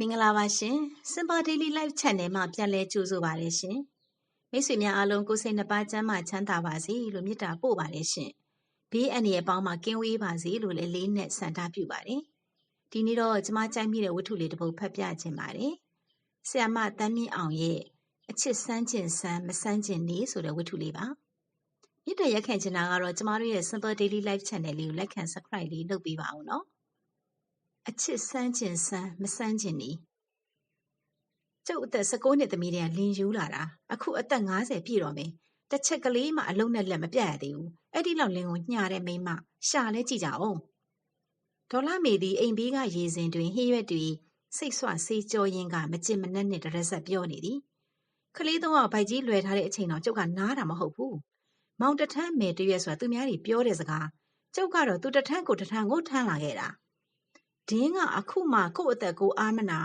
မင်္ဂလာပါရှင် Simple Daily Life Channel မှာပြန်လည်ကြိုဆိုပါရရှင်မိတ်ဆွေများအားလုံးကိုယ်စိတ်နှပါချမ်းသာချမ်းသာပါစေလို့မေတ္တာပို့ပါတယ်ရှင်ဘေးအန္တရာယ်ပေါင်းမှာကင်းဝေးပါစေလို့လည်းလေးနဲ့ဆန္ဒပြုပါတယ်ဒီနေ့တော့ကျမကြိုက်မိတဲ့ဝတ္ထုလေးတစ်ပုဒ်ဖတ်ပြခြင်းပါတယ်ဆ iam မတန်းမြင့်အောင်ရဲ့အချစ်စမ်းကျင်စမ်းမစမ်းကျင်နေဆိုတဲ့ဝတ္ထုလေးပါမြစ်တရက်ခံချင်တာကတော့ကျမတို့ရဲ့ Simple Daily Life Channel လေးကိုလက်ခံ Subscribe လေးလုပ်ပေးပါဦးနော် အချစ်စမ်းကျင်စမ်းမစမ်းကျင်နေကျုပ်အသက်16နှစ်သမီးတွေကလင်ယူလာတာအခုအသက်50ပြည့်တော့မယ်တစ်ချက်ကလေးမှအလုံးနဲ့လက်မပြတ်ရသေးဘူးအဲ့ဒီလောက်လင်ကိုညှာတဲ့မိန်းမရှာလဲကြည့်ကြအောင်ဒေါ်လာမေဒီအိမ်ဘေးကရေစင်တွင်ဟင်းရွက်တွေစိတ်ဆွဆေးကြောရင်းကမကျင်မနှက်နဲ့တရက်ဆက်ပြောနေသည်ခလေးသုံးယောက်ဗိုက်ကြီးလွယ်ထားတဲ့အချိန်တော့ကျုပ်ကနားတာမဟုတ်ဘူးမောင်တထမ်းမယ်တရွက်ဆိုတာသူများတွေပြောတဲ့စကားကျုပ်ကတော့သူတထမ်းကိုတထမ်းကိုထမ်းလာခဲ့တာ ဒင်းကအခုမှကို့အသက်ကိုအားမနာ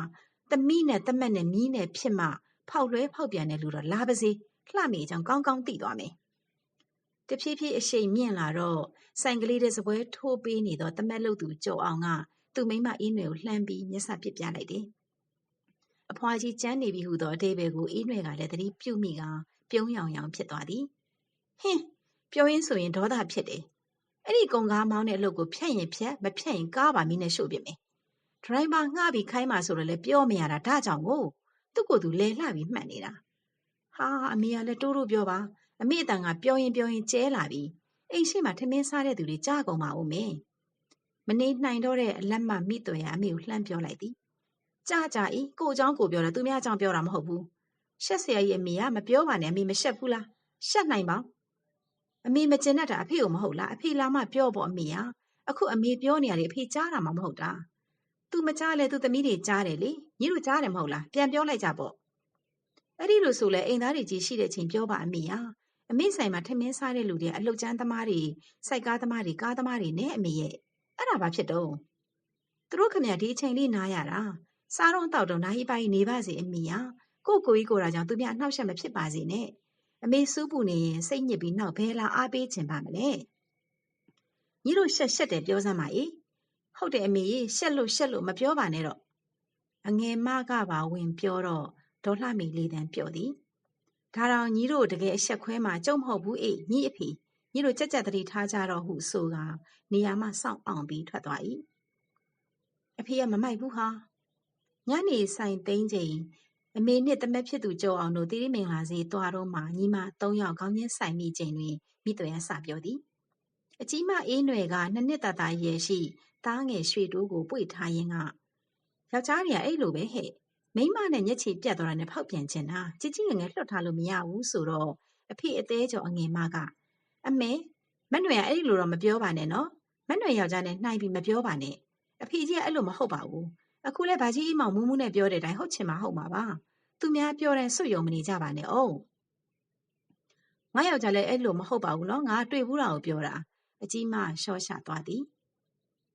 သမီးနဲ့သမက်နဲ့မီးနဲ့ဖြစ်မှဖောက်လွဲဖောက်ပြန်တဲ့လူတော့လာပါစေလှမေအကြောင်းကောင်းကောင်းသိသွားမယ်တဖြည်းဖြည်းအရှိန်မြင့်လာတော့ဆိုင်ကလေးတဲ့စပွဲထိုးပေးနေတော့တမက်လုတ်သူကြော်အောင်ကသူ့မိမအင်းနွယ်ကိုလှမ်းပြီးမျက်စာပစ်ပြလိုက်တယ်အဖွာကြီးကျန်းနေပြီဟုသောအသေးပဲကိုအင်းနွယ်ကလည်းသတိပြုမိကပြုံးရောင်ရောင်ဖြစ်သွားသည်ဟင်းပြောရင်းဆိုရင်ဒေါသဖြစ်တယ် အဲ့ဒီကုန်ကားမောင်းတဲ့အလုပ်ကိုဖြတ်ရင်ဖြတ်မဖြတ်ရင်ကားပါမင်းနဲ့ရှို့ပြမယ်ဒရိုင်ဘာငှပြီးခိုင်းမှဆိုတော့လည်းပြောမရတာဒါကြောင့်ကိုသူ့ကိုယ်သူလဲလှပြီးမှတ်နေတာဟာအမေကလည်းတိုးတို့ပြောပါအမေအတန်ကပြောရင်ပြောရင်ကျဲလာပြီအိမ်ရှိမှထမင်းစားတဲ့သူတွေကြားကုန်ပါဦးမင်းမနေနိုင်တော့တဲ့အလက်မမိသွေရအမေကိုလှမ်းပြောလိုက်သည်ကြာကြာဤကိုအကြောင်းကိုပြောတာသူများအကြောင်းပြောတာမဟုတ်ဘူးရှက်စရာကြီးအမေကမပြောပါနဲ့အမေမရှက်ဘူးလားရှက်နိုင်ပါ အမေမကျင်တတ်တာအဖေကိုမဟုတ်လားအဖေလာမှပြောပေါ့အမေဟာအခုအမေပြောနေရတယ်အဖေကြားတာမှမဟုတ်တာ။"သူမကြားလဲသူ့သမီးတွေကြားတယ်လေ။ညီတို့ကြားတယ်မဟုတ်လား။ပြန်ပြောလိုက်ကြပေါ့။အဲ့ဒီလိုဆိုလဲအိမ်သားတွေကြီးရှိတဲ့အချိန်ပြောပါအမေဟာ။အမေဆိုင်မှာထမင်းစားတဲ့လူတွေကအလှုပ်ကျန်းသမားတွေစိုက်ကားသမားတွေကားသမားတွေနဲ့အမေရဲ့အဲ့ဒါဘာဖြစ်တော့သူတို့ခမရဒီအချိန်လေးနားရတာစားတော့တောက်တော့နာဟိပိုင်နေပါစေအမေဟာကိုကိုကြီးကိုရာကြောင့်သူများနှောက်ရှက်မဖြစ်ပါစေနဲ့ အမေစူးပူနေရင်စိတ်ညစ်ပြီးနောက်ဘဲလာအားပေးခြင်းပါမလဲညီတို့ရှက်ရှက်တယ်ပြောစမ်းပါအေးဟုတ်တယ်အမေရှက်လို့ရှက်လို့မပြောပါနဲ့တော့အငယ်မကပါဝင်ပြောတော့ဒေါ်လှမီလေးတန်းပြောသည်ဒါတောင်ညီတို့တကယ်အဆက်ခွဲမှာကြုံမဟုတ်ဘူးအေးညီအဖေညီတို့ကြက်ကြက်တတိထားကြတော့ဟုဆိုကနေရာမှစောင့်အောင်ပြီးထွက်သွား၏အဖေကမမိုက်ဘူးဟာညနေဆိုင်သိန်းချိန် အမေနှင့်တမက်ဖြစ်သူကြောအောင်တို့တိရိမင်္ဂလာစီသွားတော့မှညီမ၃ယောက်ခေါင်းချင်းဆိုင်မိချိန်တွင်မိသွေရစပြောသည်အကြီးမအေးနွယ်ကနှစ်နှစ်တာတာရဲ့ရှိသားငယ်ရွှေတိုးကိုပွေထားရင်းကယောက်ျားတွေကအဲ့လိုပဲဟဲ့မိမနဲ့ညက်ချီပြတ်သွားတာနဲ့ဖောက်ပြန်ချင်တာကြည်ကြည်ငယ်ငယ်လွှတ်ထားလို့မရဘူးဆိုတော့အဖေအသေးကျော်အငယ်မကအမေမနှွယ်ကအဲ့လိုတော့မပြောပါနဲ့နော်မနှွယ်ယောက်ျားနဲ့နှိုင်းပြီးမပြောပါနဲ့အဖေကြီးကအဲ့လိုမဟုတ်ပါဘူး အခုလဲဗာကြီးအိမောင်မူးမူးနဲ့ပြောတဲ့အတိုင်းဟုတ်ချင်မှဟုတ်မှာပါသူများပြောတဲ့စွတ်ယုံမနေကြပါနဲ့အောင်ငါယောက်ျားလည်းအဲ့လိုမဟုတ်ပါဘူးနော်ငါတွေ့ဘူးတာကိုပြောတာအကြီးမရှော့ချသွားသည်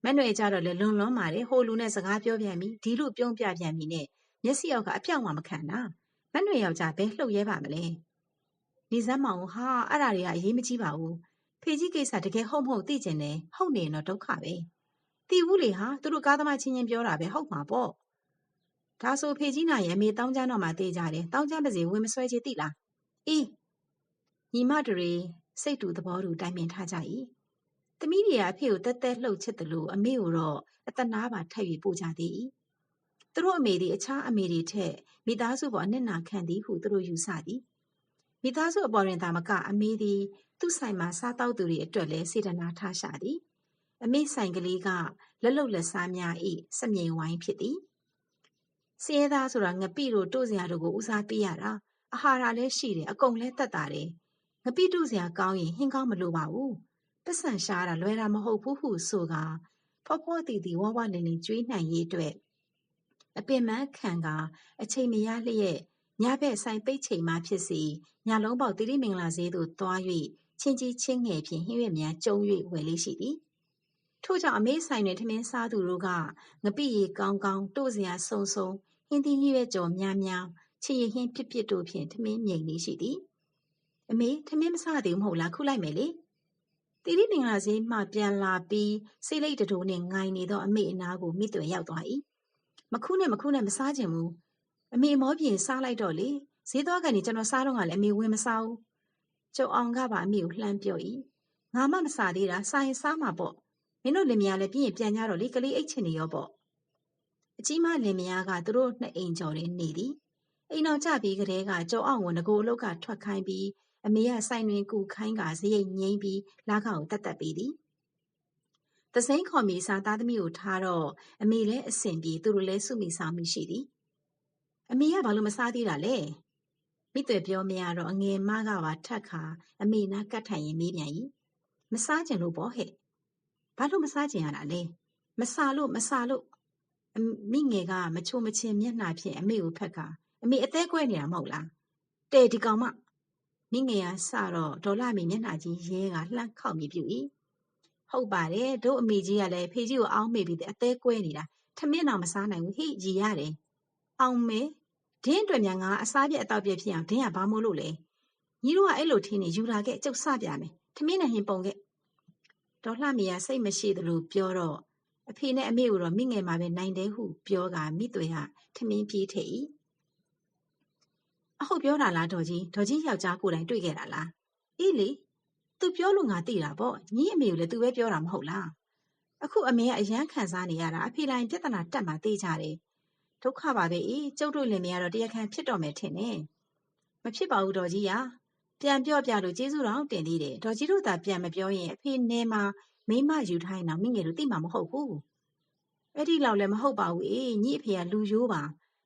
မနှွေကြတော့လေလွန်လွန်ပါတယ်ဟိုလူနဲ့စကားပြောပြန်ပြီဒီလူပြုံးပြပြန်ပြီနဲ့မျက်စိအောက်ကအပြောက်မှမခံတာမနှွေယောက်ျားဘယ်လှုပ်ရဲပါမလဲနေစမ်းမအောင်ဟာအဲ့ဒါတွေကအရေးမကြီးပါဘူးဖေကြီးကိစ္စတကယ်ဟုတ်မဟုတ်သိကျင်တယ်ဟုတ်နေရင်တော့ဒုက္ခပဲ တီဘူးလေဟာသူတို့ကားသမားချင်းချင်းပြောတာပဲဟုတ်မှာပေါ့ဒါဆိုဖေကြီးနိုင်ရဲ့အမေတောင်းကြတော့မှတေးကြတယ်တောင်းကြပါစေဝင်မဆွဲချေသိလားအေးညီမတွေစိတ်တူသဘောတူတိုင်ပင်ထားကြ၏သမီးတွေကအဖေကိုတက်တက်လှုပ်ချစ်တယ်လို့အမေကိုတော့အတနာပါထပ်ပြီးပို့ကြသည်သူတို့အမေသည်အခြားအမေတွေထက်မိသားစုပေါ်အနစ်နာခံသည်ဟုသူတို့ယူဆသည်မိသားစုအပေါ်တွင်သာမကအမေသည်သူ့ဆိုင်မှာစားတောက်သူတွေအတွက်လည်းစေတနာထားရှာသည် အမေဆိုင်ကလေးကလက်လုတ်လက်စားများ၏စမြိန်ဝိုင်းဖြစ်သည်စရဲသားဆိုတာငပိတို့တို့စရာတို့ကိုဦးစားပေးရတာအာဟာရလည်းရှိတယ်အကုန်လည်းတက်တာတယ်ငပိတို့စရာကောင်းရင်ဟင်းကောင်းမလိုပါဘူးပတ်စံရှားတာလွယ်တာမဟုတ်ဘူးဟုဆိုကဖောဖောတီတီဝဝလင်းလင်းကျွေးနိုင်ရေးအတွက်အပင်မခံကအချိန်မရလျက်ညဘက်ဆိုင်ပိတ်ချိန်မှဖြစ်စီညလုံးပေါက်တိရိမင်္ဂလာဈေးသို့သွား၍ချင်းကြီးချင်းငယ်ဖြင့်ဟင်းရွက်များကျုံ၍ဝယ်လေးရှိသည် ထို့ကြောင့် အမေဆိုင်တွင် ထမင်းစားသူတို့က ငပိရီကောင်းကောင်း တို့စရာဆုံဆုံ ဟင်းသီးညွဲ့ကြော်များများချီရဟင်းပြစ်ပြစ်တို့ဖြင့် ထမင်းမြိန်လေးရှိသည် အမေ ထမင်းမစားသေးဘူး မဟုတ်လားခုလိုက်မယ်လေတီရီမင်္ဂလာဈေးမှပြန်လာပြီးစိတ်လိတ်တတိုးနှင့် ငိုင်နေသော အမေအနားကို မိသွယ်ရောက်သွား၏မခုနဲ့ မခုနဲ့ မစားချင်ဘူး အမေ မောပြင် စားလိုက်တော့လေ ဈေးသွားကနေကျွန်တော်စားတော့ကလည်း အမေ ဝင်မစားဘူး ကျုပ်အောင်ကပါ အမေကို လှမ်းပြော၏ငါမှ မစားသေးတာ စားရင်စားမှာပေါ့ မင်းတို့လင်မယားလည်းပြီးရင်ပြန်ကြတော့လေကလေးအိတ်ချင်နေရောပေါ့အကြီးမလင်မယားကသူတို့နှစ်အိမ်ကျော်တွေနေသည်အိမ်တော်ကြပြီးကလေးကကြောအောင်ကိုငကိုအလုတ်ကထွက်ခိုင်းပြီးအမေကဆိုင်တွင်ကူခိုင်းကဇရိတ်ငိမ့်ပြီးလာခါကိုတတ်တတ်ပေးသည်သစိမ်းခေါ်မိစာသားသမီးကိုထားတော့အမေလည်းအဆင်ပြေသူတို့လည်းစုမိဆောင်မိရှိသည်အမေကဘာလို့မစားသေးတာလဲမိသွေပြောမရတော့အငယ်မကပါထက်ခါအမေနာကတ်ထိုင်ရင်မေးပြန်၏မစားကြလို့ပေါ့ဟဲ့ ဘာလို့မစားကြရတာလဲမစားလို့မစားလို့မိငယ်ကမချိုမချင်းမျက်နှာဖြင့်အမေကိုဖက်ခါအမေအသေးကွဲနေတာမဟုတ်လားတဲ့ဒီကောင်မမိငယ်ကစတော့ဒေါ်လာမီမျက်နှာကြီးရဲကလှမ်းခောက်မြပြူ၏ဟုတ်ပါတယ်တို့အမေကြီးကလည်းဖေကြီးကိုအောင်းမေပြီးအသေးကွဲနေတာထမင်းတော့မစားနိုင်ဘူးဟိရီရတယ်အောင်မေဒင်းအတွက်များငါအစားပြက်အတော့ပြက်ဖြစ်အောင်ဒင်းကဘာမို့လို့လဲညီတို့ကအဲ့လိုထင်းနေယူလာခဲ့ကျုပ်စပြမယ်ထမင်းနဲ့ဟင်ပုံခဲ့ ဒေါ်လှမီကစိတ်မရှိသလိုပြောတော့အဖေနဲ့အမေကိုတော့မိငယ်မှာပဲနိုင်တယ်ဟုပြောကမိသွေကထမင်းပြေးထည့်၏အဟုတ်ပြောတာလားဒေါ်ကြီးဒေါ်ကြီးယောက်ျားကိုယ်တိုင်တွေ့ခဲ့တာလားအေးလေသူပြောလို့ငါသိတာပေါ့ညီအမေကိုလည်းသူပဲပြောတာမဟုတ်လားအခုအမေကအရန်ခံစားနေရတာအဖေလိုင်းပြဿနာတက်မှသိကြတယ်ဒုက္ခပါပဲအေးကျုပ်တို့လင်မယားတော့တရားခံဖြစ်တော်မယ်ထင်တယ်မဖြစ်ပါဘူးဒေါ်ကြီးရာ ပြန်ပြောပြလို့ကျေးဇူးတော်တင်သေးတယ်ဒေါ်ကြီးတို့သာပြန်မပြောရင်အဖေနေမှာမိမယူထိုင်းတော့မိငယ်တို့သိမှာမဟုတ်ဘူးအဲ့ဒီလောက်လည်းမဟုတ်ပါဘူးအေးညီအဖေကလူရိုးပါ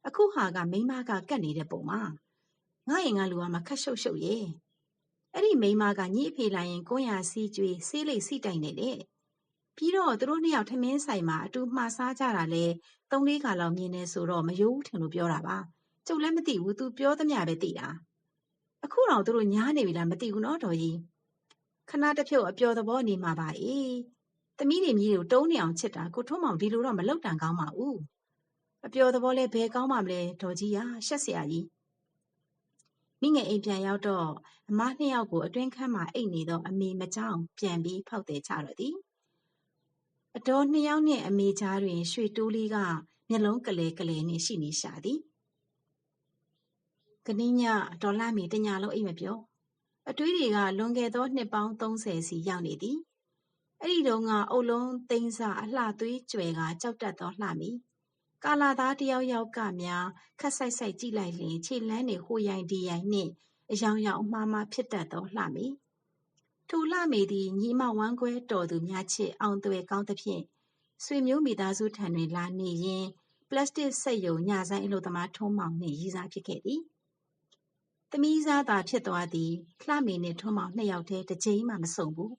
အခုဟာကမိမကကတ်နေတဲ့ပုံမှာငါရင်ကလူကမခက်ရှုပ်ရှုပ်ရဲ့အဲ့ဒီမိမကညီအဖေလာရင်ကိုရစီကျွေးဆေးလိတ်စီတိုင်နေတဲ့ပြီးတော့သူတို့နှစ်ယောက်ထမင်းဆိုင်မှာအတူမှားစားကြတာလဲသုံးလေးခါလောက်မြင်နေဆိုတော့မယိုးထင်လို့ပြောတာပါကျုပ်လည်းမသိဘူးသူပြောသမျှပဲသိတာ အခုတော့သူတို့ညားနေပြီလားမသိဘူးနော်ဒေါ်ကြီးခဏတစ်ဖြုတ်အပျော်သဘောနေမှာပါအေးသမီးတွေမြည်ကိုတုံးနေအောင်ချစ်တာကိုထွန်းမောင်ဒီလိုတော့မလောက်တန်ကောင်းပါဘူးအပျော်သဘောလဲဘယ်ကောင်းပါမလဲဒေါ်ကြီးရာရှက်စရာကြီးမိငယ်အိမ်ပြန်ရောက်တော့အမနှစ်ယောက်ကိုအတွင်းခန်းမှာအိတ်နေတော့အမေမကြောင်ပြန်ပြီးဖောက်တယ်ချတော့သည်အတော်နှစ်ယောက်နဲ့အမေကြားတွင် ရွှေတူးလေးကမျက်လုံးကလေးကလေးနဲ့ရှိနေရှာသည် ကနင်းညဒေါ်လာမီတညာလုံးအိမ်မပြောအတွေးတွေကလွန်ခဲ့သောနှစ်ပေါင်း30စီရောက်နေသည်အဲ့ဒီတုန်းကအုပ်လုံးသိန်းစာအလှသွေးကြွယ်ကကြောက်တတ်သောလှမီကာလာသားတယောက်ယောက်ကများခက်ဆိုင်ဆိုင်ကြည့်လိုက်လျင်ခြေလန်းနေဟိုရိုင်ဒီရိုင်နှင့်အယောင်ယောင်အမှားမှားဖြစ်တတ်သောလှမီထိုလှမီသည်ညီမဝမ်းခွဲတော်သူများချစ်အောင်သွဲကောင်းသဖြင့်ဆွေမျိုးမိသားစုထံတွင်လာနေရင်းပလတ်စတစ်ဆက်ယုံညဆိုင်အလို့သမားထုံးမောင်နှင့်ရည်စားဖြစ်ခဲ့သည်။ သမီးစားသာဖြစ်သွားသည်လှမီနှင့်ထုံးမောင်နှစ်ယောက်တည်းတစ်ကြိမ်မှမဆုံဘူး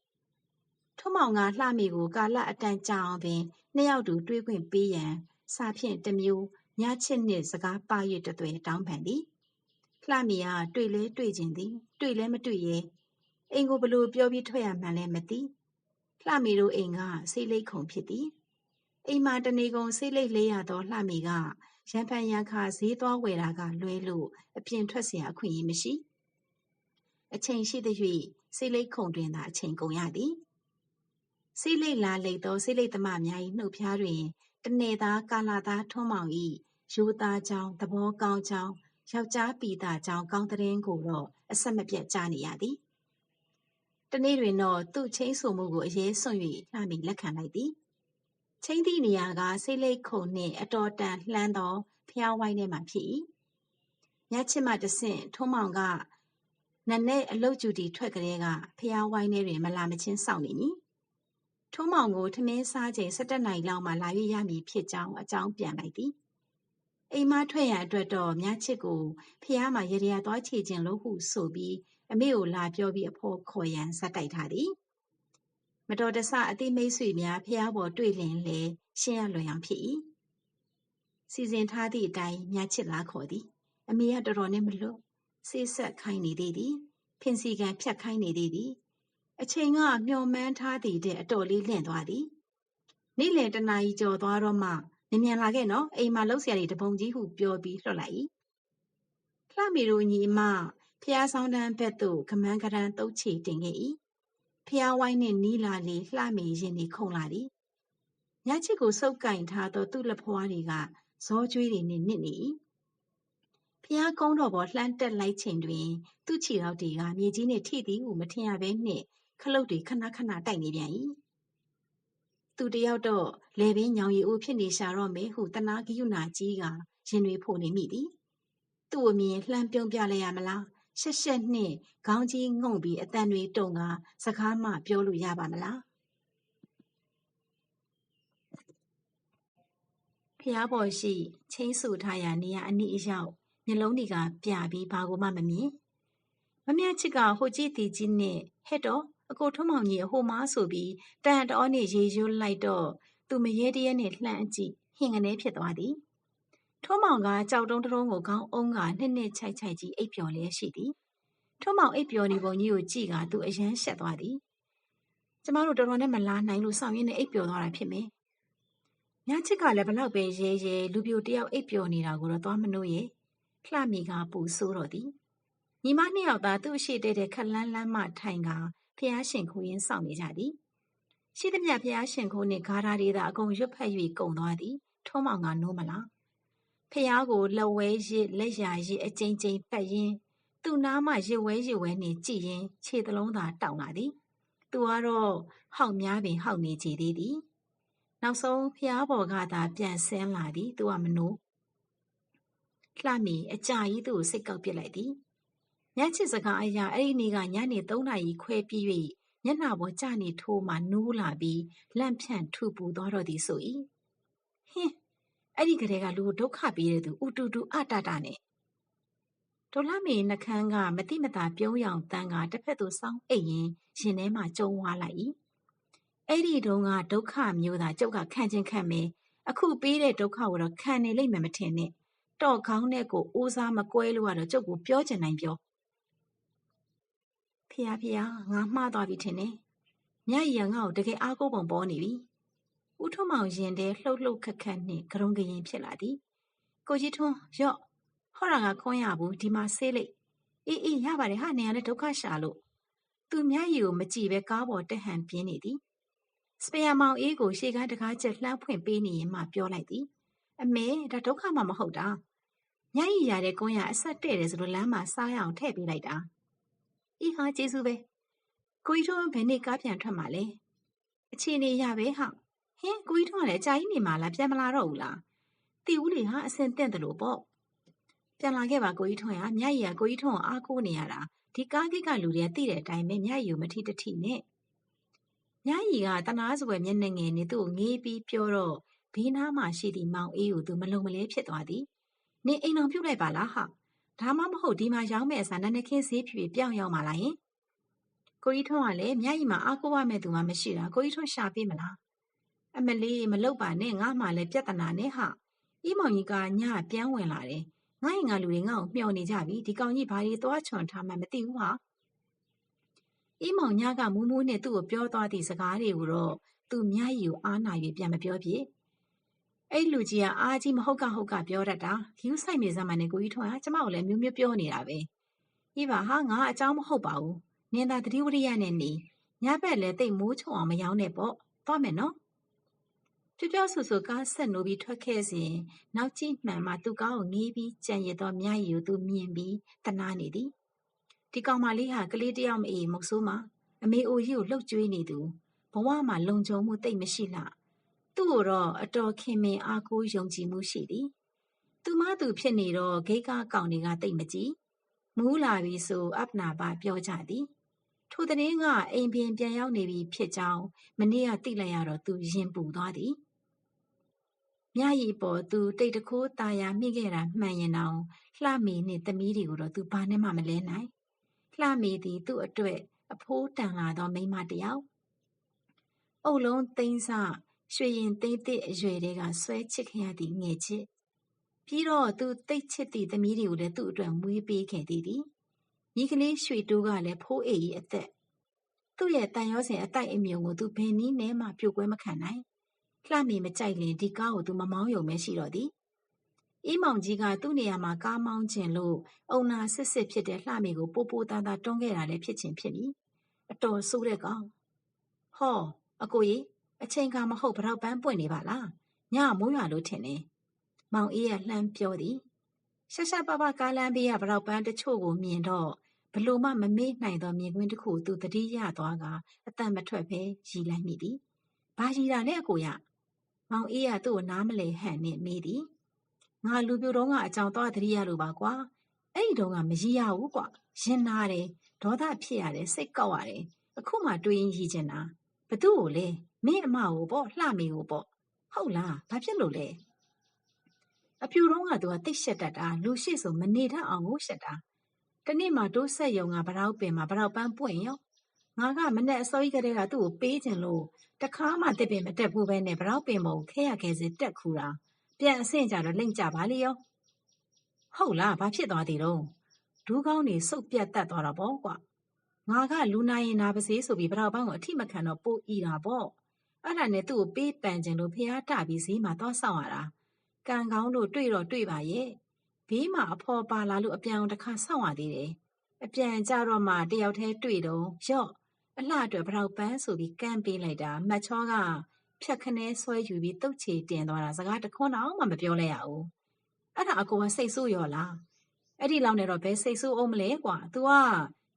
။ထုံးမောင်ကလှမီကိုကာလအတန်ကြာအောင်ပင်နှစ်ယောက်တူတွေးခွင့်ပေးရန်စာဖြင့်တစ်မျိုးညချစ်နှင့်စကားပါရတသွဲတောင်းပန်သည်။လှမီကတွေ့လဲတွေ့ခြင်းသည် တွေ့လဲမတွေ့ရဲ့အိမ်ကိုဘလို့ပြောပြီးထွက်ရမှန်းလဲမသိလှမီတို့အိမ်ကစိတ်လိတ်ခုံဖြစ်သည်အိမ်မှာတနေကုန်စိတ်လိတ်လေးရသောလှမီက ရံဖန်ရံခါဈေးသွားဝယ်တာကလွဲလို့အပြင်ထွက်เสียအခွင့်အရေးမရှိအချိန်ရှိသည်၍စိတ်လိတ်ခုံတွင်သာအချိန်ကုန်ရသည်စိတ်လိတ်လာလိတ်သောစိတ်လိတ်သမများ၏နှုတ်ဖျားတွင်တနေသားကာလာသားထွန်းမောင်၏ယူသားကြောင်းသဘောကောင်းကြောင်းယောက်ျားပီတာကြောင်းကောင်းတဲ့င်းကိုတော့အဆက်မပြတ်ကြားနေရသည်တနေ့တွင်တော့သူ့ချင်းဆိုမှုကိုအရေးစွန့်၍လှမီလက်ခံလိုက်သည် ချင်းသည့်နေရာကစိတ်လိတ်ခုံနှင့် အတော်တန်လှမ်းသောဖျားဝိုင်းထဲမှဖြစ်၏ညချစ်မှတဆင့်ထုံးမောင်ကနနဲ့အလုတ်ကျူတီထွက်ကြတဲ့ကဖျားဝိုင်းထဲတွင် မလာမချင်း စောင့်နေမည်ထုံးမောင်ကို ထမင်းစားချိန်၁၇နိုင်လောက်မှ လာ၍ရမည်ဖြစ်ကြောင်း အကြောင်းပြန်လိုက်သည် အိမ်မထွက်ရန်အတွက်တော့မြချစ်ကိုဖះမှာရရသွားချေခြင်းလို့ဟုဆိုပြီး အမေကိုလာပြောပြီး အဖို့ခေါ်ရန်ဇက်တိုက်ထားသည် မတော်တဆအတိမိတ်ဆွေများဖះပေါ်တွေ့လင်လေရှင်းရလွယ်အောင်ဖြစ်၏စီစဉ်ထားသည့်အတိုင်းမြချစ်လာခေါ်သည်အမေကတော်တော်နဲ့မလွတ်ဆေးဆက်ခိုင်းနေသေးသည်ဖင်စီကန်ဖြတ်ခိုင်းနေသေးသည်အချိန်ကမျော်မှန်းထားသည်တဲ့အတော်လေးလင့်သွားသည်နေ့လယ်တနာရီကျော်သွားတော့မှမြင်မြန်လာခဲ့နော်အိမ်မှာလှုပ်ဆရာတွေတပုံကြီးဟုပြောပြီးလွှတ်လိုက်၏လှမီတို့ညီမဖျားဆောင်တန်းဘက်သို့ကမန်းကရန်တုတ်ချီတင်ခဲ့၏ ဖျားဝိုင်းနှင့်နီးလာလေလှမီရင်နေခုန်လာသည်ညချစ်ကိုစုပ်ကင်ထားသောသူ့လက်ဖွားတွေကဇောကျွေးတွေနဲ့နစ်နေ၏ဖျားကုန်းတော်ပေါ်လှမ်းတက်လိုက်ချိန်တွင် သူ့ခြေထောက်တွေကမြေကြီးနှင့်ထိသည်ဟုမထင်ရဘဲနှင့်ခလုတ်တွေခဏခဏတိုက်နေပြန်၏သူတယောက်တော့လေပင်ညောင်ရည်အိုးဖြစ်နေရှာတော့မယ်ဟုတနာကယူနာကြီးကရင်တွေဖို့နေမိသည်သူ့အမြင်လှမ်းပြုံးပြလိုက်ရမလား ရှက်ရှက်နှင့်ခေါင်းကြီးငုံပြီးအတန်တွေတုံကစကားမှပြောလို့ရပါမလားဖျားပေါ်ရှိချင်းဆူထားရာနေရာအနီးအရောက်မျက်လုံးတွေကပြပြီးဘာကိုမှမမြင်မမြချစ်ကဟိုကြည့်တီကြီးနဲ့ဟဲ့တော့အကိုထွန်းမောင်ကြီးဟိုမားဆိုပြီးတန်တော်နဲ့ရေရွလိုက်တော့သူမရဲတရဲနဲ့လှမ်းကြည့်ဟင်ကနေဖြစ်သွားသည် ထွန်းမောင်ကကြောက်တုံးတုံးကိုခေါင်းအုံးကနှစ်နှစ်ချိုက်ချိုက်ကြီးအိပ်ပျော်လျက်ရှိသည်ထွန်းမောင်အိပ်ပျော်နေပုံကြီးကိုကြည့်ကသူအယမ်းရှက်သွားသည်ကျမတို့တော်တော်နဲ့မလာနိုင်လို့စောင့်ရင်းနဲ့အိပ်ပျော်သွားတာဖြစ်မယ်ညချစ်ကလည်းဘလောက်ပဲရဲရဲလူပြိုတယောက်အိပ်ပျော်နေတာကိုတော့သွားမနှိုးရဲ့လှမိကပူဆိုးတော့သည်ညီမနှစ်ယောက်သာသူ့အရှိတဲတဲ့ခလန်းလန်းမှထိုင်ကဖျားရှင်ခိုးရင်းစောင့်နေကြသည်ရှိသမျှဖျားရှင်ခိုးနှင့်ဂါရာတွေသာအကုန်ရွတ်ဖက်၍ကုံသွားသည်ထုံးမောင်ကနိုးမလား ဖျားကိုလက်ဝဲရစ်လက်ရာရစ်အကြိမ်ကြိမ်ပတ်ရင်းသူ့နားမှရစ်ဝဲရစ်ဝဲနှင့်ကြည်ရင်ခြေသလုံးသာတောက်လာသည်သူကတော့ဟောက်များပင်ဟောက်နေကြသေးသည်နောက်ဆုံးဖျားပေါ်ကသာပြန်ဆင်းလာသည်သူကမနိုးလှမီအကြာကြီးသူ့ကိုစိတ်ကောက်ပစ်လိုက်သည်ညချစ်စကားအရာအဲ့ဒီနေ့ကညနေ3နာရီခွဲပြည့်၍မျက်နှာပေါ်ကျနေထိုးမှနိုးလာပြီးလန့်ဖြန့်ထူပူသွားတော့သည်ဆို၏ဟင်း အဲ့ဒီကလေးကလူကိုဒုက္ခပေးတဲ့သူဥတူတူအတတနဲ့ဒေါ်လာမေနှခမ်းကမတိမတာပြုံးရောင်တန်းကတစ်ဖက်သို့စောင်းအိပ်ရင်ရင်ထဲမှာကျုံဝါလိုက်၏အဲ့ဒီတုန်းကဒုက္ခမျိုးသာကျုပ်ကခံချင်းခံမယ်အခုပေးတဲ့ဒုက္ခကိုတော့ခံနေလိမ့်မယ်မထင်နဲ့တော့ခေါင်းနဲ့ကိုအိုးစားမကွဲလို့ကတော့ကျုပ်ကိုပြောချင်နိုင်ပြောဖះဖះငါမှားသွားပြီထင်တယ်မြတ်ရငါ့ကိုတကယ်အားကိုးပုံပေါ်နေပြီ ဦးထွန်းမောင်ရင်တဲလှုပ်လှုပ်ခက်ခက်နဲ့ကရုံကရင်ဖြစ်လာသည်ကိုကြီးထွန်းရော့ဟောတာကခွန်းရဘူးဒီမှာဆေးလိုက်အေးအေးရပါတယ်ဟာနေရလဲဒုက္ခရှာလို့သူမြတ်ရီကိုမကြည့်ပဲကားပေါ်တက်ဟန်ပြင်းနေသည်စပယ်ယာမောင်အေးကိုရှေ့ကားတကားချက်လှမ်းဖွင့်ပေးနေရင်မှပြောလိုက်သည်အမေဒါဒုက္ခမှမဟုတ်တာညရီရတဲ့ကွန်းရအဆက်တဲ့တယ်ဆိုလို့လမ်းမှာစားရအောင်ထည့်ပေးလိုက်တာ။အေးဟာကျေးဇူးပဲ။ကိုကြီးထွန်းဘယ်နေ့ကားပြန်ထွက်မှာလဲ။အခြေအနေရပဲဟာ။ ဟင်းကိုကြီးထွန်းကလည်းအကြာကြီးနေမှာလားပြန်မလာတော့ဘူးလား။တီဦးလေဟာအစင်တင့်တယ်လို့ပေါ့။ပြန်လာခဲ့ပါကိုကြီးထွန်းရမြတ်ရီကကိုကြီးထွန်းကိုအားကိုးနေရတာဒီကားကိကလူတွေကသိတဲ့အတိုင်းပဲမြတ်ရီကိုမထီတထီနဲ့။မြတ်ရီကတနာစွယ်မျက်နှာငယ်နဲ့သူ့ကိုငေးပြီးပြောတော့ဘေးနားမှာရှိသည့်မောင်အေးကိုသူမလုံမလဲဖြစ်သွားသည်။နင်အိမ်အောင်ပြုတ်လိုက်ပါလားဟာဒါမှမဟုတ်ဒီမှာရောင်းမဲ့အစားနန်းနခင်းဈေးဖြူပြောင်းရောက်มาလားယင်ကိုကြီးထွန်းကလည်းမြတ်ကြီးမှာအားကိုးရမဲ့သူမှမရှိတာကိုကြီးထွန်းရှာပေးမလား အမလေးမလုပ်ပါနဲ့ငါမှလည်းပြဿနာနဲ့ဟာဤမောင်ကြီးကညပြန်ဝင်လာတယ်ငါ့ရင်ကလူတွေငါ့ကိုမျှော်နေကြပြီဒီကောင်ကြီးဘာတွေသွားချွန်ထားမှမသိဘူးဟာဤမောင်ညကမူးမူးနဲ့သူ့ကိုပြောသွားသည့်စကားတွေကိုတော့သူမြတ်ကြီးကိုအားနာ၍ပြန်မပြောဖြစ်အဲ့လူကြီးကအားကြီးမဟုတ်ကဟုတ်ကပြောတတ်တာယူဆိုင်နေစမ်းမနဲ့ကိုကြီးထွန်းကကျမကိုလည်းမျိုးမျိုးပြောနေတာပဲဒီပါဟာငါအเจ้าမဟုတ်ပါဘူးနင်သာတတိဝရိယနဲ့နေညဘက်လည်းတိတ်မိုးချုံအောင်မယောင်းနဲ့ပေါ့သွားမယ်နော် ကြွကြောက်ဆူဆူကားဆက်နိုးပြီးထွက်ခဲ့စဉ်နောက်ကြည့်မှန်မှသူကားကိုငေးပြီးကြံရသောမြရည်ကိုသူမြင်ပြီးတနာနေသည်ဒီကောင်မလေးဟာကလေးတယောက်မအေးမုတ်ဆိုးမအမေအိုကြီးကိုလှုပ်ကြွေးနေသူဘဝမှာလုံခြုံမှုတိတ်မရှိလားသူ့ကိုတော့အတော်ခင်မင်အားကိုးယုံကြည်မှုရှိသည်။သူမသူဖြစ်နေတော့ဂိတ်ကားကောင်တွေကတိတ်မကြည့်။မူးလာပြီဆိုအပနာပါပြောကြသည်။ထိုသတင်းကအိမ်ပြင်ပြန်ရောက်နေပြီဖြစ်ကြောင်းမနေ့ကသိလိုက်ရတော့သူရင်ပူသွားသည်။ မြရီပေါ်သူတိတ်တခိုးตาရမိခဲ့တာမှန်ရင်တော့လှမီနှင့်သမီးတွေကိုတော့သူဘာနဲ့မှမလဲနိုင်။လှမီသည်သူ့အတွက်အဖိုးတန်လာသောမိန်းမတယောက်။အုပ်လုံးသိန်းစရွှေရင်သေးသည့်အရွယ်တည်းကဆွဲချစ်ခဲ့ရသည့်ငယ်ချစ်ပြီးတော့သူသိတ်ချစ်သည့်သမီးတွေကိုလည်းသူ့အတွက်မွေးပေးခဲ့သေးသည်မိကလေးရွှေတိုးကလည်းဖိုးအေကြီးအသက်သူ့ရဲ့တန်ရောစင်အတိုက်အမြုံကိုသူဘယ်နည်းနဲ့မှပြိုကွဲမခံနိုင် လှမီမကြိုက်လင်ဒီကားကိုသူမမောင်းရုံပဲရှိတော့သည်အီးမောင်ကြီးကသူ့နေရာမှာကားမောင်းခြင်းလို့အုံနာစစ်စစ်ဖြစ်တဲ့လှမီကိုပိုပိုသားသားတွန်းခဲ့တာလည်းဖြစ်ချင်းဖြစ်ပြီအတော်ဆိုးတဲ့ကောင်ဟောအကိုကြီးအချိန်ကမဟုတ်ဘရောက်ပန်းပွင့်နေပါလားညမိုးရွာလို့ထင်တယ်မောင်အေးကလှမ်းပြောသည်ရှာရှာပါပါကားလမ်းဘေးကဗရောက်ပန်းတချို့ကိုမြင်တော့ဘလို့မှမမေ့နိုင်သောမြင်ကွင်းတစ်ခုသူတတိရသွားကအတန်မထွက်ဘဲရည်လိုက်မိသည်။ဘာရည်တာလဲအကိုရ။ မောင်အေးကသူ့ကိုနားမလဲဟန်နဲ့မေးသည်။ငါလူပြိုတော့ကအကြောင်းသွားတတိရလို့ပါကွာ။အဲ့ဒီတော့ကမရည်ရဘူးကွာ။ရင်နာတယ်ဒေါသဖြစ်ရတယ်စိတ်ကောက်ရတယ်အခုမှတွေးရင်ရည်ချင်တာဘသူ့ကိုလဲမင်းအမကိုပေါ့လှမေကိုပေါ့ဟုတ်လားဘာဖြစ်လို့လဲအဖြူတော့ကသူကတိတ်ရှက်တတ်တာလူရှိဆိုမနေတတ်အောင်ကိုရှက်တာတနေ့မှတိုးဆက်ယုံကဗရောက်ပင်မှာဗရောက်ပန်းပွင့်ရော ငါကမနဲ့အစောကြီးကတည်းကသူ့ကိုပေးခြင်းလို့တခါမှတစ်ပင်မတက်ဘူးပဲနဲ့ဗရောက်ပင်မကိုခဲရခဲစတက်ခူတာပြန်အဆင့်ကြတော့လိမ့်ကြပါလေရောဟုတ်လားဘာဖြစ်သွားသေးတော့ဒူးကောင်းနေစုပ်ပြတ်တက်သွားတာပေါ့ကွာငါကလူနာရင်နာပါစေဆိုပြီးဗရောက်ပန်းကိုအထိမခံတော့ပို့ဤတာပေါ့အဲ့ဒါနဲ့သူ့ကိုပေးပန်ခြင်းလို့ဖះတပြီးဈေးမှာတော့ဆောက်ရတာကံကောင်းလို့တွေ့တော့တွေ့ပါရဲ့ဘေးမှာအဖော်ပါလာလို့အပြန်တစ်ခါဆောက်ရသေးတယ်အပြန်ကြတော့မှတယောက်တည်းတွေ့တော့ရော့ အလှအတွက်ဗရောက်ပန်းဆိုပြီးကမ်းပေးလိုက်တာမတ်ချောကဖြက်ခနဲဆွဲယူပြီးတုတ်ချေတင်သွားတာစကားတခွန်းတော့မှမပြောလဲရဘူးအဲ့ဒါအကိုကစိတ်ဆိုးရောလားအဲ့ဒီလောက်နဲ့တော့ဘယ်စိတ်ဆိုးအောင်မလဲကွာ तू က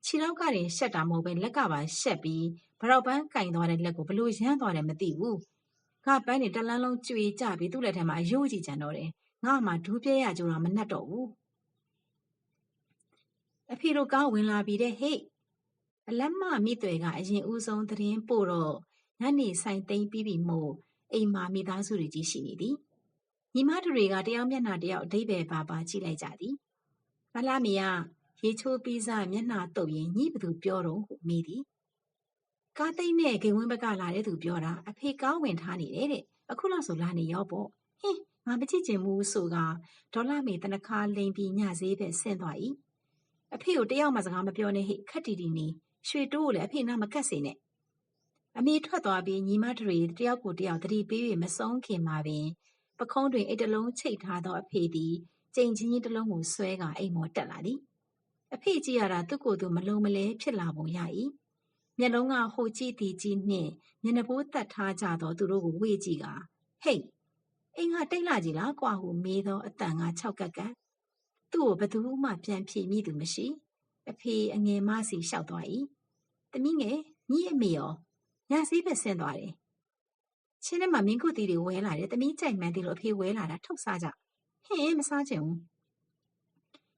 ခြေထောက်ကနေရှက်တာမဟုတ်ပဲလက်ကပါရှက်ပြီးဗရောက်ပန်းကင်သွားတဲ့လက်ကိုဘလို့ရမ်းသွားတယ်မသိဘူးငါပန်းနေတလန်းလုံးကြွေကြပြီးသူ့လက်ထဲမှာအယိုးကြည့်ကြံတော့တယ်ငါမှဒူးပြဲရကြတော့မနှက်တော့ဘူးအဖေတို့ကားဝင်လာပြီးတဲ့ဟေ့ အလက်မမိတွေကအရင်ဦးဆုံးသတင်းပို့တော့ညနေဆိုင်သိမ်းပြီးပြီမို့အိမ်မှာမိသားစုတွေကြီးရှိနေသည်ညီမတွေကတယောက်မျက်နှာတယောက်အဓိပ္ပာယ်ပါပါကြည့်လိုက်ကြသည်မလာမီကရေချိုးပြီးစားမျက်နှာတုပ်ရင်ညိဘသူပြောတော့ဟုမေးသည်ကားသိမ်းနဲ့ဂိမ်ဝင်းဘက်ကလာတဲ့သူပြောတာအဖေကားဝင်ထားနေတယ်တဲ့အခုလောက်ဆိုလာနေရောပေါ့ဟင်းငါမကြည့်ချင်ဘူးဆိုကဒေါ်လာမေတနခါလိန်ပြီးညဈေးပဲဆင်းသွား၏အဖေကိုတယောက်မှစကားမပြောနဲ့ဟိခက်တီတီနေ ရွှေတိုးကိုလည်းအဖေနာမကတ်စေနဲ့အမေထွက်သွားပြီးညီမတွေတယောက်ကိုတယောက်တတိပေး၍မဆုံးခင်မှာပင်ပခုံးတွင်အိတ်တလုံးချိတ်ထားသောအဖေသည်ကြိမ်ချင်းကြီးတလုံးကိုဆွဲကအိမ်မော်တက်လာသည်အဖေကြည့်ရတာသူ့ကိုယ်သူမလုံးမလဲဖြစ်လာပုံရ၏မျက်လုံးကဟိုကြည့်တီကြည့်နှင့်မျက်နှာပိုးတတ်ထားကြသောသူတို့ကိုဝေ့ကြည့်ကဟိတ်အိမ်ကတိတ်လာကြည်လားကွာဟုမေးသောအတန်က၆ကက်ကက်သူ့ကိုဘသူမှပြန်ဖြေမိသူမရှိ အဖေအငယ်မစီလျှောက်သွား၏တမီးငယ်ညီအမေရောညစည်းပဲဆင်းသွားတယ်ချင်းထဲမှာမင်းကုတီတွေဝဲလာတယ်တမီးကြိုက်မှန်းသေးလို့အဖေဝဲလာတာထုတ်စားကြဟင်းမစားချင်ဘူး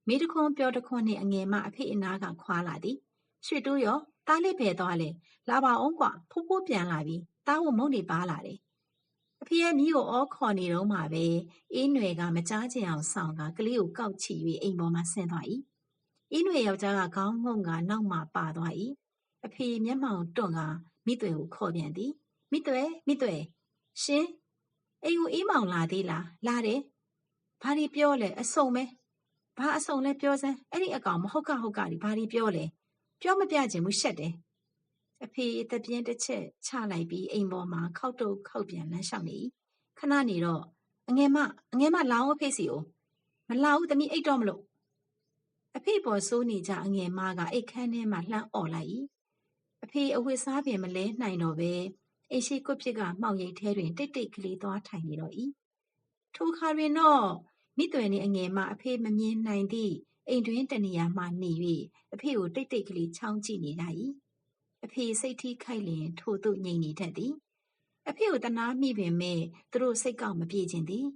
မိတခွန်းပြောတခွန်းနဲ့အငယ်မအဖေအနာကခွာလာသည်ရွှေတိုးရောတားလေးပဲသွားလေလာပါအောင်ကွာဖိုးဖိုးပြန်လာပြီတားဝမုံနေပါလာတယ်အဖေရဲ့မိကိုအောခေါ်နေတော့မှပဲအေးနွယ်ကမကြားချင်အောင်ဆောင်ကကလေးကိုကောက်ချီ၍အိမ်ပေါ်မှာဆင်းသွား၏ အေးနွယ်ယောက်ျားကခေါင်းငုံကနောက်မှပါသွား၏အဖေမျက်မှောင်တွန့်ကမိသွယ်ကိုခေါ်ပြန်သည်မိသွယ်မိသွယ်ရှင်အိမ်ကိုအေးမောင်လာသေးလားလာတယ်ဘာဒီပြောလဲအဆုံပဲဘာအဆုံလဲပြောစမ်းအဲ့ဒီအကောင်မဟုတ်ကဟုတ်ကဒီဘာဒီပြောလဲပြောမပြချင်ဘူးရှက်တယ်အဖေတပြင်းတစ်ချက်ချလိုက်ပြီးအိမ်ပေါ်မှာခောက်တုတ်ခောက်ပြန်လမ်းလျှောက်နေခဏနေတော့အငယ်မအငယ်မလောင်းအဖေစီကိုမလာဘူးသမီးအိတ်တော့မလို့ အဖေပေါ်စိုးနေကြအငယ်မကအိတ်ခမ်းထဲမှာလှမ်းអော်လိုက်၏အဖေအဝတ်စားပင်မလဲနိုင်တော့ပဲအိရှိကွဖြစ်ကမှောင်ရိပ်ထဲတွင် တိတ်တိတ်ကလေးသွားထိုင်နေတော့၏ထိုခါတွင်တော့မိသွယ်နှင့်အငယ်မအဖေမမြင်နိုင်သည့်အိမ်တွင်တနေရာမှနေ၍အဖေကိုတိတ်တိတ်ကလေးချောင်းကြည့်နေကြ၏အဖေစိတ်ထိခိုက်လျင်ထိုသို့ငြိမ်နေတတ်သည်အဖေကိုတနာမိပင်မဲ့သူတို့စိတ်ကောက်မပြေခြင်းသည်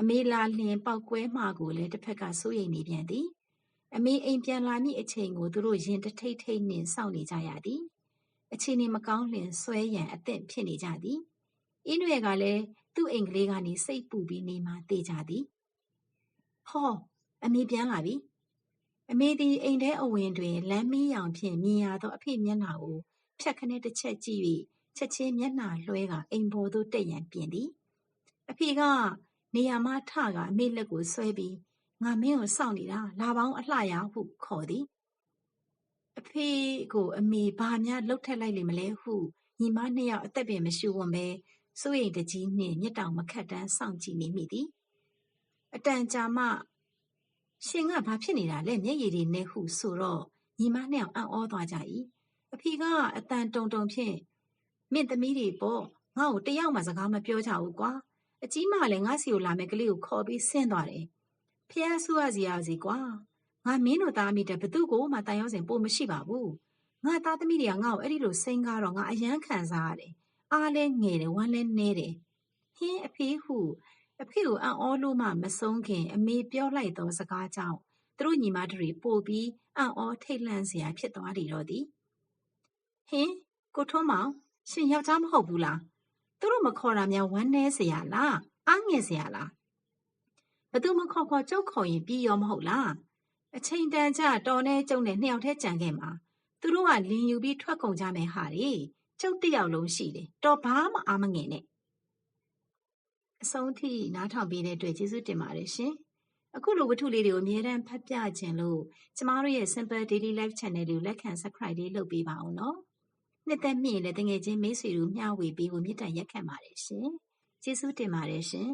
အမေလာလျင်ပောက်ကွဲမှကိုလည်းတစ်ဖက်ကစိုးရိမ်နေပြန်သည်အမေအိမ်ပြန်လာမည့်အချိန်ကိုသူတို့ရင်တထိတ်ထိတ်နှင်စောင့်နေကြရသည်အချိန်နေမကောင်းလျင်ဆွဲရန်အသင့်ဖြစ်နေကြသည်အင်းတွေကလည်းသူ့အိမ်ကလေးကနေစိတ်ပူပြီးနေမှတေးကြသည်ဟောအမေပြန်လာပြီအမေသည်အိမ်ထဲအဝင်တွင်လမ်းမီးရောင်ဖြင့်မြင်ရသောအဖေမျက်နှာကိုဖြတ်ခနဲတစ်ချက်ကြည့်၍ချက်ချင်းမျက်နှာလွှဲကအိမ်ပေါ်သို့တက်ရန်ပြင်သည်အဖေက နေရာမထကအမေလက်ကိုဆွဲပြီးငါမင်းကိုစောင့်နေတာလာပေါင်းအလှရဟုခေါ်သည်အဖေကိုအမေဘာများလှုပ်ထက်လိုက်လိမ့်မလဲဟုညီမနှစ်ယောက်အသက်ပင်မရှိဝွန်ပဲစိုးရိမ်တကြီးနှင့်မျက်တောင်မခတ်တန်းစောင့်ကြည့်နေမိသည်အတန်ကြာမှရှင်ကဘာဖြစ်နေတာလဲမျက်ရည်တွေနဲ့ဟုဆိုတော့ညီမနှစ်ယောက်အံ့ဩသွားကြ၏အဖေကအတန်တုံတုံဖြင့်မင့်သမီးတွေပေါ့ငါ့ကိုတယောက်မှစကားမပြောကြဘူးကွာ အအကြီးမလည်းငါစီကိုလာမဲ့ကလေးကိုခေါ်ပြီးဆင်းသွားတယ်ဖះဆူရစီရစီကွာငါမင်းတို့သားမိတဲ့ဘသူကိုမှတန်ရုံးစင်ပို့မရှိပါဘူးငါသားသမီးတွေကငါ့ကိုအဲ့ဒီလိုစိန်ကားတော့ငါအယမ်းခံစားရတယ်အားလဲငယ်တယ်ဝမ်းလဲနဲတယ်ဟင်းအဖေဟုအဖေကိုအံ့ဩလို့မှမဆုံးခင် အမေပြောလိုက်သောစကားကြောင့်သူတို့ညီမတွေပို့ပြီးအံ့ဩထိတ်လန့်စရာဖြစ်သွားလေတော့သည်ဟင်းကိုထွန်းမောင်ရှင်ယောက်ျားမဟုတ်ဘူးလား သူတို့မခေါ်တာများဝမ်းနဲစရာလားအားငယ်စရာလားဘသူမခေါ်ခေါ်ကြုတ်ခေါ်ရင်ပြီးရောမဟုတ်လားအချိန်တန်ကြတော်နဲ့ကျုံနဲ့နှစ်ယောက်တည်းကြံခဲ့မှာသူတို့ကလင်းယူပြီးထွက်ကုန်ကြမယ်ဟာလေကျုပ်တယောက်လုံးရှိတယ်တော်ဘာမှအားမငယ်နဲ့အဆုံးထိနားထောင်ပေးတဲ့အတွက်ကျေးဇူးတင်ပါတယ်ရှင်အခုလိုဝတ္ထုလေးတွေကိုအမြဲတမ်းဖတ်ပြခြင်းလို့ကျမတို့ရဲ့ Simple Daily Life Channel ကိုလက်ခံ Subscribe လေးလုပ်ပေးပါဦးနော် နှစ်သက်မြင့်လည်းတငယ်ချင်းမိတ်ဆွေတို့မျှဝေပေးဖို့မြတ်တန်ရက်ခံပါတယ်ရှင်ကျေးဇူးတင်ပါတယ်ရှင်